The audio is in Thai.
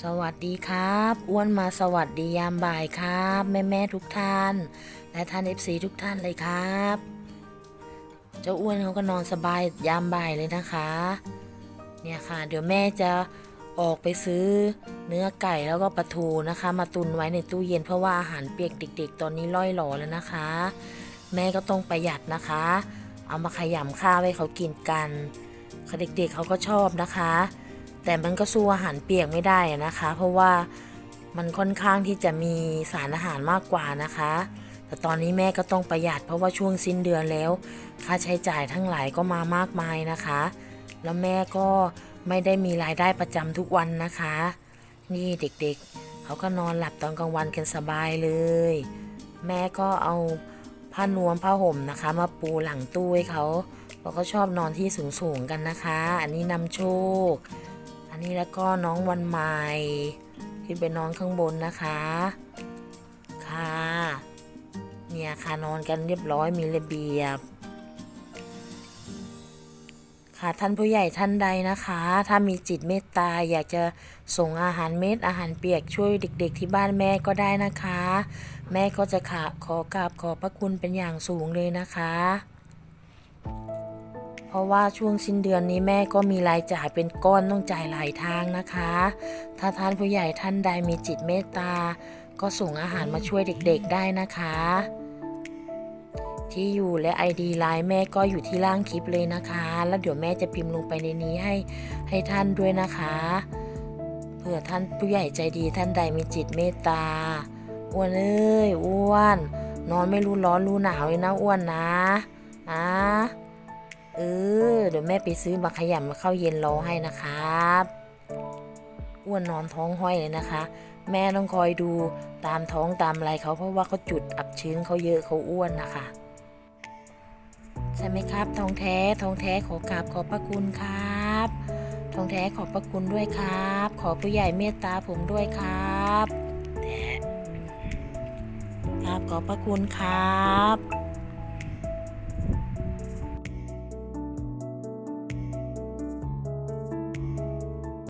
สวัสดีครับอ้วนมาสวัสดียามบ่ายครับ แม่แม่ๆทุกท่าน และท่าน FC ทุกท่านเลยครับ เจ้าอ้วนเขาก็นอนสบายยามบ่ายเลยนะคะ เนี่ยค่ะ เดี๋ยวแม่จะออกไปซื้อเนื้อไก่แล้วก็ปลาทูนะคะ มาตุนไว้ในตู้เย็นเพราะว่าอาหารเปียกเด็กๆ ตอนนี้ล่อยหลอแล้วนะคะ แม่ก็ต้องประหยัดนะคะ เอามาขยำข้าวให้เขากินกันเด็กๆเขาก็ชอบนะคะ แต่มันก็สู้อาหารเปียกไม่ได้นะคะ เพราะว่ามันค่อนข้างที่จะมีสารอาหารมากกว่านะคะ แต่ตอนนี้แม่ก็ต้องประหยัดเพราะว่าช่วงสิ้นเดือนแล้ว ค่าใช้จ่ายทั้งหลายก็มามากมายนะคะ แล้วแม่ก็ไม่ได้มีรายได้ประจำทุกวันนะคะ นี่เด็กๆ เขาก็นอนหลับตอนกลางวันกันสบายเลย แม่ก็เอาผ้านวมผ้าห่มนะคะ มาปูหลังตู้ให้เขาเราก็ชอบนอนที่สูงๆกันนะคะ อันนี้นำโชค นนี้แล้วก็น้องวันใหม่ขึ้นไปนอนข้างบนนะคะ ค่ะ เนี่ยค่ะนอนกันเรียบร้อยมีระเบียบ ค่ะท่านผู้ใหญ่ท่านใดนะคะ ถ้ามีจิตเมตตาอยากจะส่งอาหารเม็ดอาหารเปียกช่วยเด็ก ๆ ที่บ้านแม่ก็ได้นะคะ แม่ก็จะขะขอกราบขอบพระคุณเป็นอย่างสูงเลยนะคะ เพราะว่าช่วงสิ้นเดือนนี้แม่ก็มีรายจ่ายเป็นก้อนต้องจ่ายหลายทางนะคะ ถ้าท่านผู้ใหญ่ท่านใดมีจิตเมตตา ก็ส่งอาหารมาช่วยเด็กๆได้นะคะ ที่อยู่และ ID ไลน์แม่ก็อยู่ที่ล่างคลิปเลยนะคะ แล้วเดี๋ยวแม่จะพิมพ์ลงไปในนี้ให้ให้ท่านด้วยนะคะเผื่อท่านผู้ใหญ่ใจดีท่านใดมีจิตเมตตาอ้วนเอ้ยอ้วน นอนไม่รู้ร้อนรู้หนาวเลยนะอ้วนนะนะ เออ เดี๋ยวแม่ไปซื้อมาขยำมาเข้าเย็นรอให้นะครับอ้วนนอนท้องห้อยเลยนะคะ แม่ต้องคอยดูตามท้องตามอะไรเขาเพราะว่าเขาจุดอับชื้นเขาเยอะเขาอ้วนนะคะใช่ไหมครับ ทองแท้ทองแท้ขอกราบขอบพระคุณครับ ทองแท้ขอบพระคุณด้วยครับ ขอผู้ใหญ่เมตตาผมด้วยครับแท้ครับขอบพระคุณครับ